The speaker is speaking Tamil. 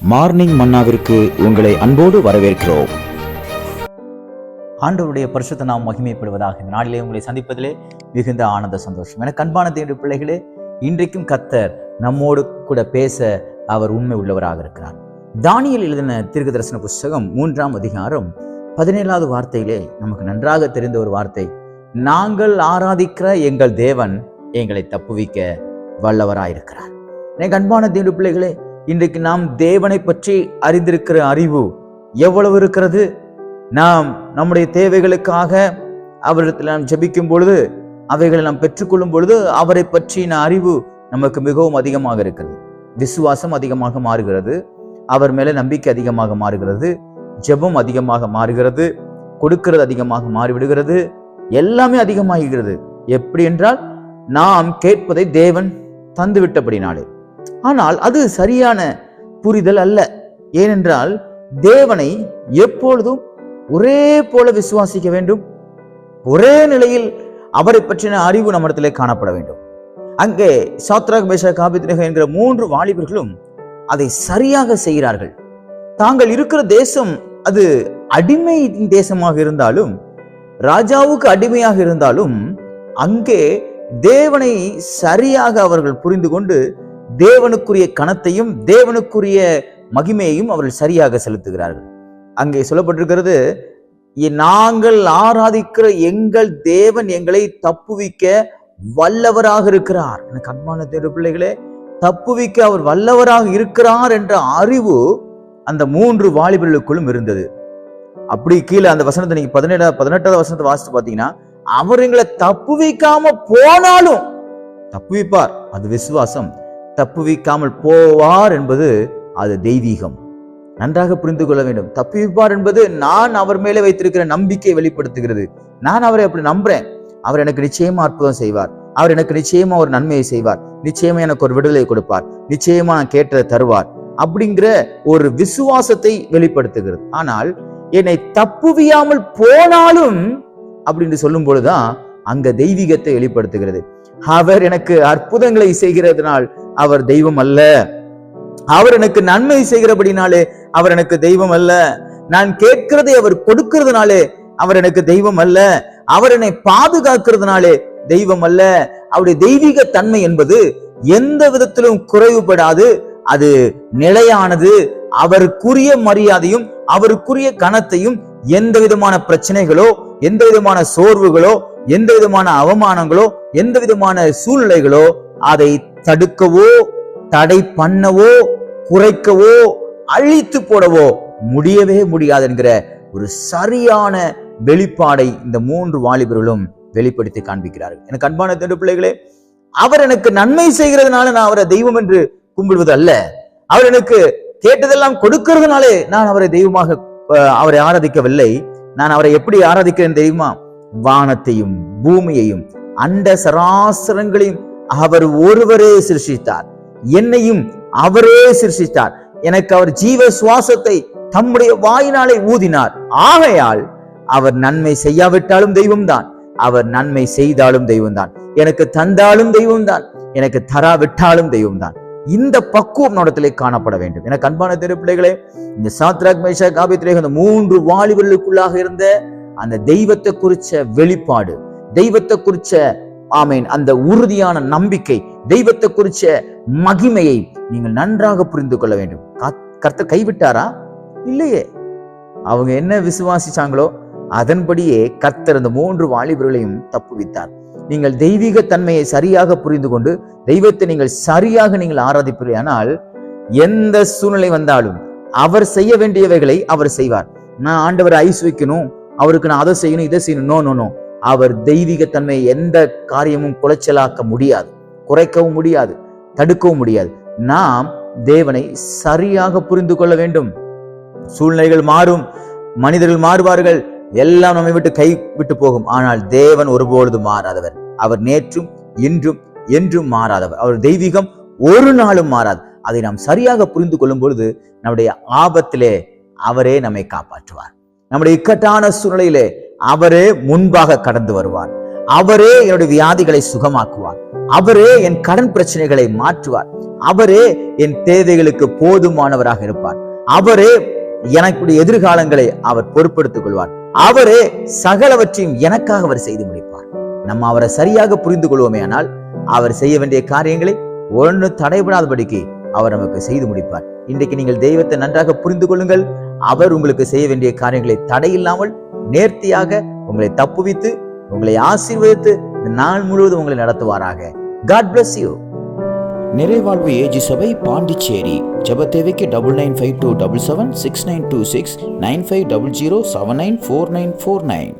மார்னிங் மன்னாவிற்கு உங்களை அன்போடு வரவேற்கிறோம். ஆண்டவருடைய பரிசுத்த நாம் மகிமைப்படுவதாக இந்த நாளிலே உங்களை சந்திப்பதிலே மிகுந்த ஆனந்த சந்தோஷம். எனக்கு அன்பான தேடு பிள்ளைகளே இன்றைக்கும் கத்தர் நம்மோடு கூட பேச அவர் உண்மை உள்ளவராக இருக்கிறார். தானியல் எழுதின தீர்க்க தரிசன புஸ்தகம் மூன்றாம் அதிகாரம் பதினேழாவது வார்த்தையிலே நமக்கு நன்றாக தெரிந்த ஒரு வார்த்தை நாங்கள் ஆராதிக்கிற எங்கள் தேவன் எங்களை தப்புவிக்க வல்லவராயிருக்கிறார். எனக்கு அன்பான தேடு பிள்ளைகளே இன்றைக்கு நாம் தேவனை பற்றி அறிந்திருக்கிற அறிவு எவ்வளவு இருக்கிறது? நாம் நம்முடைய தேவைகளுக்காக அவரிடத்தில் நாம் ஜபிக்கும் பொழுது அவைகளை நாம் பெற்றுக்கொள்ளும் பொழுது அவரை பற்றின அறிவு நமக்கு மிகவும் அதிகமாக இருக்கிறது. விசுவாசம் அதிகமாக மாறுகிறது. அவர் மேலே நம்பிக்கை அதிகமாக மாறுகிறது. ஜெபம் அதிகமாக மாறுகிறது. கொடுக்கிறது அதிகமாக மாறிவிடுகிறது. எல்லாமே அதிகமாகிறது எப்படி என்றால் நாம் கேட்பதை தேவன் தந்துவிட்டபடினாலே. ஆனால் அது சரியான புரிதல் அல்ல. ஏனென்றால் தேவனை எப்பொழுதும் ஒரே போல விசுவாசிக்க வேண்டும். ஒரே நிலையில் அவரை பற்றின அறிவு நம்மிடத்திலே காணப்பட வேண்டும். அங்கே சாத்ராக் பேஷா காபித்னக என்கிற மூன்று வாலிபர்களும் அதை சரியாக செய்கிறார்கள். தாங்கள் இருக்கிற தேசம் அது அடிமை தேசமாக இருந்தாலும் ராஜாவுக்கு அடிமையாக இருந்தாலும் அங்கே தேவனை சரியாக அவர்கள் புரிந்து கொண்டு தேவனுக்குரிய கணத்தையும் தேவனுக்குரிய மகிமையையும் அவர்கள் சரியாக செலுத்துகிறார்கள். அங்கே சொல்லப்பட்டிருக்கிறது நாங்கள் ஆராதிக்கிற எங்கள் தேவன் எங்களை தப்புவிக்க வல்லவராக இருக்கிறார். எனக்கு அன்பான தேவ பிள்ளைகளே தப்புவிக்க அவர் வல்லவராக இருக்கிறார் என்ற அறிவு அந்த மூன்று வாலிபர்களுக்குள்ளும் இருந்தது. அப்படி கீழே அந்த வசனத்தை நீங்க பதினேழு பதினெட்டாவது வசனத்தை வாசித்து பாத்தீங்கன்னா அவர் எங்களை தப்புவிக்காம போனாலும் தப்புவிப்பார். அது விசுவாசம். தப்புவிக்காமல் போவார் என்பது அது தெய்வீகம். நன்றாக புரிந்து கொள்ள வேண்டும். தப்புவிப்பார் என்பது நான் அவர் மேலே வைத்திருக்கிற நம்பிக்கை வெளிப்படுத்துகிறது. நான் அவரை அப்படி நம்புறேன். அவர் எனக்கு நிச்சயமா அற்புதம் செய்வார். அவர் எனக்கு நிச்சயமா ஒரு நன்மையை செய்வார். நிச்சயமா எனக்கு ஒரு விடுதலை கொடுப்பார். நிச்சயமா நான் கேட்டதை தருவார். அப்படிங்கிற ஒரு விசுவாசத்தை வெளிப்படுத்துகிறது. ஆனால் என்னை தப்புவியாமல் போனாலும் அப்படின்னு சொல்லும் பொழுதுதான் அங்க தெய்வீகத்தை வெளிப்படுத்துகிறது. அவர் எனக்கு அற்புதங்களை செய்கிறதுனால் அவர் தெய்வம் அல்ல அவர் எனக்கு நன்மை செய்கிறபடினாலே அவர் எனக்கு தெய்வம் அல்ல நான் கேட்கிறதை அவர் கொடுக்கிறதுனாலே அவர் எனக்கு தெய்வம் அல்ல அவர் என்னை பாதுகாக்கிறதுனாலே தெய்வம் அல்ல அவருடைய தெய்வீக தன்மை என்பது எந்த விதத்திலும் குறைவுபடாது. அது நிலையானது. அவருக்குரிய மரியாதையும் அவருக்குரிய கணத்தையும் எந்த விதமான பிரச்சனைகளோ எந்த விதமான சோர்வுகளோ எந்த விதமான அவமானங்களோ எந்த விதமான சூழ்நிலைகளோ அதை தடுக்கவோ தடை பண்ணவோ குறைக்கவோ அழித்து போடவோ முடியவே முடியாது என்கிற ஒரு சரியான வெளிப்பாடை இந்த மூன்று வாலிபர்களும் வெளிப்படுத்தி காண்பிக்கிறார்கள். எனக்கு அன்பான தேடு பிள்ளைகளே அவர் எனக்கு நன்மை செய்கிறதுனால நான் அவரை தெய்வம் என்று கும்பிடுவது அல்ல அவர் எனக்கு கேட்டதெல்லாம் கொடுக்கிறதுனாலே நான் அவரை தெய்வமாக அவரை ஆராதிக்கவில்லை. நான் அவரை எப்படி ஆராதிக்கிறேன் தெரியுமா? வானத்தையும் பூமியையும் அண்ட சராசரங்களையும் அவர் ஒருவரே சிருஷ்டித்தார். என்னையும் அவரே சிருஷ்டித்தார். எனக்கு அவர் ஜீவ சுவாசத்தை தம்முடைய வாயினாலே ஊதினார். ஆகையால் அவர் நன்மை செய்யாவிட்டாலும் தெய்வம்தான். அவர் நன்மை செய்தாலும் தெய்வம்தான். எனக்கு தந்தாலும் தெய்வம்தான். எனக்கு தராவிட்டாலும் தெய்வம்தான். இந்த பக்குவம் நம்மிடத்திலே காணப்பட வேண்டும். எனக்கு அன்பான திருப்பிள்ளைகளே இந்த சாத்ராக் மேஷா காபித்ரே அந்த மூன்று வாலிபர்களுக்குள்ளாக இருந்த அந்த தெய்வத்தை குறிச்ச வெளிப்பாடு தெய்வத்தை குறிச்ச ஆமேன். அந்த உறுதியான நம்பிக்கை தெய்வத்தை குறிச்ச மகிமையை நீங்கள் நன்றாக புரிந்து கொள்ள வேண்டும். கத்- கர்த்தர் கைவிட்டாரா? இல்லையே. அவங்க என்ன விசுவாசிச்சாங்களோ அதன்படியே கர்த்தர் அந்த மூன்று வாலிபர்களையும் தப்புவித்தார். நீங்கள் தெய்வீக தன்மையை சரியாக புரிந்து கொண்டு தெய்வத்தை நீங்கள் சரியாக நீங்கள் ஆராதிப்பீர்களானால் எந்த சூழ்நிலை வந்தாலும் அவர் செய்ய வேண்டியவைகளை அவர் செய்வார். நான் ஆண்டவரை ஐஸ் வைக்கணும் அவருக்கு நான் அதை செய்யணும் இதை செய்யணும். No no no. அவர் தெய்வீக எந்த காரியமும் குலைச்சலாக்க முடியாது குறைக்கவும் முடியாது தடுக்கவும் முடியாது. நாம் தேவனை சரியாக புரிந்து கொள்ள வேண்டும். சூழ்நிலைகள் மாறும் மனிதர்கள் மாறுவார்கள் எல்லாம் நம்மை விட்டு கை விட்டு போகும். ஆனால் தேவன் ஒருபொழுது மாறாதவர். அவர் நேற்றும் இன்றும் என்றும் மாறாதவர். அவர் தெய்வீகம் ஒரு நாளும் மாறாது. அதை நாம் சரியாக புரிந்து கொள்ளும் பொழுது நம்முடைய ஆபத்திலே அவரே நம்மை காப்பாற்றுவார். நம்முடைய இக்கட்டான சூழ்நிலையிலே அவரே முன்பாக கடந்து வருவார். அவரே என்னுடைய வியாதிகளை சுகமாக்குவார். அவரே என் கடன் பிரச்சனைகளை மாற்றுவார். அவரே என் தேவைகளுக்கு போதுமானவராக இருப்பார். அவரே எனக்குடைய எதிர்காலங்களை அவர் பொறுப்படுத்திக் கொள்வார். அவரே சகலவற்றையும் எனக்காக அவர் செய்து முடிப்பார். நம்ம அவரை சரியாக புரிந்து கொள்வோமே ஆனால் அவர் செய்ய வேண்டிய காரியங்களை ஒன்று தடைபடாதபடிக்கு அவர் நமக்கு செய்து முடிப்பார். இன்றைக்கு நீங்கள் தெய்வத்தை நன்றாக புரிந்து கொள்ளுங்கள். அவர் உங்களுக்கு செய்ய வேண்டிய காரியங்களை தடையில்லாமல் நேர்த்தியாக உங்களை தப்புவித்து உங்களை ஆசீர்வதித்து இந்த நாள் முழுவதும் உங்களை நடத்துவாராக. காட் பிளஸ் யூ நிறைவாழ்வு ஏஜி சபை பாண்டிச்சேரி. ஜெப double nine five two double seven six nine two six nine five double zero seven nine four nine four nine